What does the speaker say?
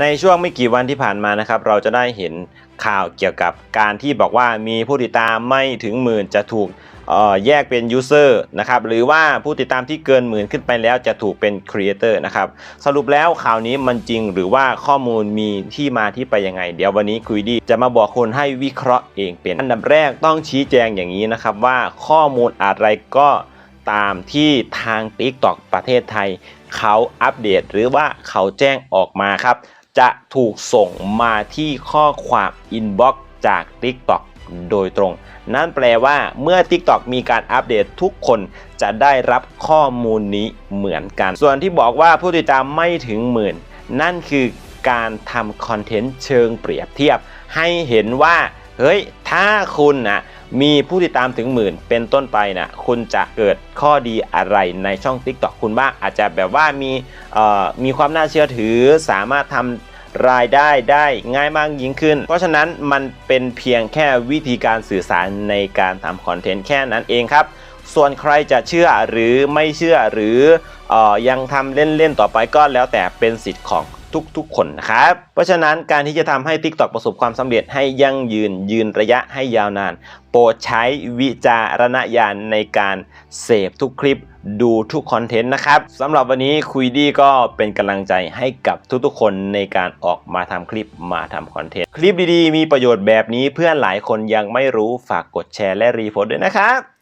ในช่วงไม่กี่วันที่ผ่านมานะครับ เราจะได้เห็นข่าวเกี่ยวกับการที่บอกว่ามีผู้ติดตามไม่ถึงหมื่นจะถูกแยกเป็นยูเซอร์นะครับหรือว่าผู้ติดตามที่เกินหมื่นขึ้นไปแล้วจะถูกเป็นครีเอเตอร์นะครับสรุปแล้วข่าวนี้มันจริงหรือว่าข้อมูลมีที่มาที่ไปยังไง เดี๋ยววันนี้คุยดีจะมาบอกคนให้วิเคราะห์เองเป็นอันดับแรกต้องชี้แจงอย่างนี้นะครับว่าข้อมูลอะไรก็ตามที่ทาง TikTok ประเทศไทย เขาอัปเดตหรือว่าเขาแจ้งออกมาครับ จะถูกส่งมาที่ข้อความ inbox จาก TikTok โดยตรง นั่นแปลว่าเมื่อ TikTok มีการอัปเดตทุกคนจะได้รับข้อมูลนี้เหมือนกัน ส่วนที่บอกว่าผู้ติดตามไม่ถึงหมื่น นั่นคือการทำคอนเทนต์เชิงเปรียบเทียบ ให้เห็นว่า เฮ้ย ถ้าคุณนะ มีผู้ติดตามถึงหมื่นเป็นต้นไปนะคุณจะเกิดข้อดีอะไรในช่อง TikTok คุณบ้างอาจจะแบบว่ามีเอ่อมีความน่าเชื่อถือสามารถทำรายได้ได้ง่ายมากยิ่งขึ้น เพราะฉะนั้นมันเป็นเพียงแค่วิธีการสื่อสารในการทำคอนเทนต์แค่นั้นเองครับ ส่วนใครจะเชื่อหรือไม่เชื่อหรือเออยังทำเล่นๆต่อไปก็แล้วแต่เป็นสิทธิ์ของ ทุกๆ คนนะครับ เพราะฉะนั้นการที่จะทำให้ TikTok ประสบความสำเร็จให้ยั่งยืนยืนระยะให้ยาวนาน โปรดใช้วิจารณญาณในการเสพทุกคลิปดูทุกคอนเทนต์นะครับสำหรับวันนี้คุยดีก็เป็นกำลังใจให้กับทุกๆ คนในการออกมาทำคลิปมาทำคอนเทนต์ คลิปดีๆ มีประโยชน์แบบนี้เพื่อนหลายคนยังไม่รู้ฝากกดแชร์และรีโพสต์ด้วยนะครับ